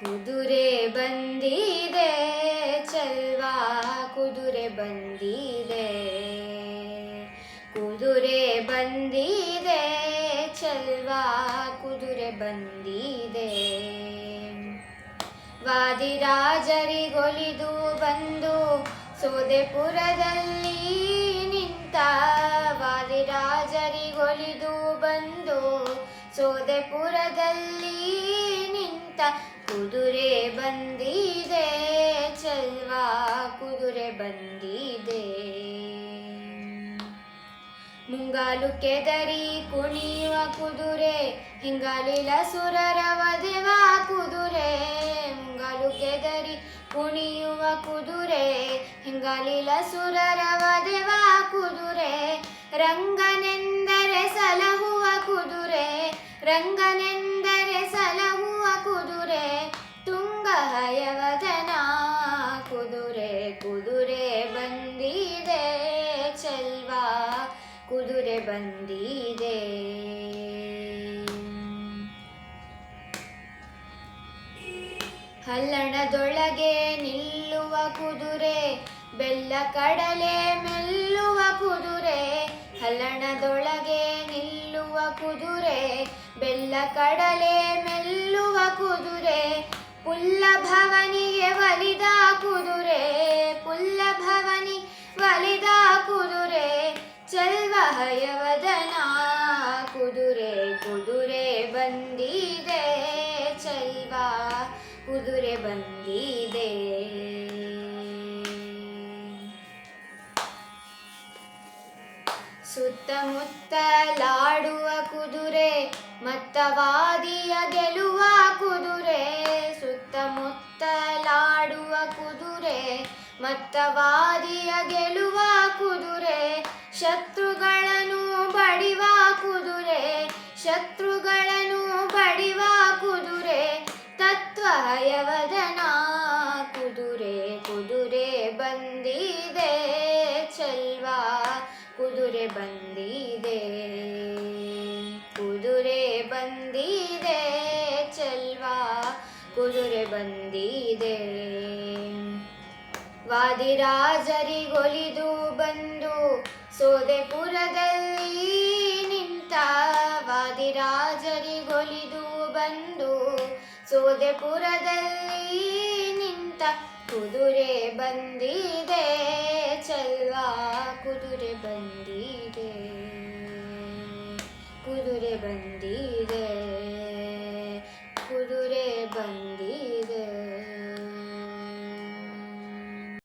ಕುದುರೆ ಬಂದಿದೆ, ಚಲ್ವಾ ಕುದುರೆ ಬಂದಿದೆ. ಕುದುರೆ ಬಂದಿದೆ, ಚಲ್ವಾ ಕುದುರೆ ಬಂದಿದೆ. ವಾದಿರಾಜರಿಗೊಲಿದು ಬಂದು ಸೋದೆಪುರದಲ್ಲಿ ನಿಂತ ವಾದಿರಾಜರಿಗೊಲಿದು ಬಂದು ಸೋದೆಪುರದಲ್ಲಿ ಕುದುರೆ ಬಂದಿದೆ, ಚಲ್ವಾ ಕುದುರೆ ಬಂದಿದೆ. ಮುಂಗಾಲು ಕೆದರಿ ಕುಣಿಯುವ ಕುದುರೆ ಹಿಂಗಾಲಿಲ ಸುರರ ವಧೆವ ಕುದುರೆ. ಮುಂಗಾಲು ಕೆದರಿ ಕುಣಿಯುವ ಕುದುರೆ ಹಿಂಗಾಲಿಲ ಸುರರ ವಧೆವ ಕುದುರೆ. ರಂಗನೆಂದರೆ ಸಲಹುವ ಕುದುರೆ ರಂಗನೆಂದರೆ ತುಂಗ ಹಯವದನ ಕುದುರೆ ಕುದುರೆ ಬಂದಿದೆ ಚೆಲ್ವಾ, ಕುದುರೆ ಬಂದಿದೆ. ಹಲ್ಲಣದೊಳಗೆ ನಿಲ್ಲುವ ಕುದುರೆ, ಬೆಲ್ಲ ಕಡಲೆ ಮೆಲ್ಲುವ ಕುದುರೆ, ಹಲ್ಲಣದೊಳಗೆ ನಿಲ್ಲುವ ಕುದುರೆ, ಬೆಲ್ಲ ಕಡಲೆ ಮೆಲ್ಲುವ ಕುದುರೆ ಪುಲ್ಲಭವನಿಗೆ ಒಲಿದ ಕುದುರೆ, ಪುಲ್ಲಭವನಿ ಒಲಿದ ಕುದುರೆ, ಚಲ್ವ ಹಯವದನ ಕುದುರೆ ಕುದುರೆ ಬಂದಿದೆ, ಚಲ್ವ ಕುದುರೆ ಬಂದಿದೆ. ಸುತ್ತಮುತ್ತಲಾಡುವ ಕುದುರೆ, ಮತ್ತವಾದಿಯ ಗೆಲುವ ಕುದುರೆ ಮತ್ತವಾದಿಯ ಗೆಲುವ ಕುದುರೆ, ಶತ್ರುಗಳನ್ನು ಬಡಿವ ಕುದುರೆ, ಶತ್ರುಗಳನ್ನು ಬಡಿವ ಕುದುರೆ, ತತ್ವಯವದನ ಕುದುರೆ ಕುದುರೆ ಬಂದಿದೆ ಚಲ್ವಾ, ಕುದುರೆ ಬಂದಿದೆ ಕುದುರೆ ಬಂದಿದೆ ಚಲ್ವಾ, ಕುದುರೆ ಬಂದಿದೆ. ವಾದಿರಾಜರಿಗೊಲಿದು ಬಂದು ಸೋದೆಪುರದಲ್ಲಿ ನಿಂತ ವಾದಿರಾಜರಿಗೊಲಿದು ಬಂದು ಸೋದೆಪುರದಲ್ಲಿ ನಿಂತ ಕುದುರೆ ಬಂದಿದೆ ಚಲ್ವಾ, ಕುದುರೆ ಬಂದಿದೆ ಕುದುರೆ ಬಂದಿದೆ.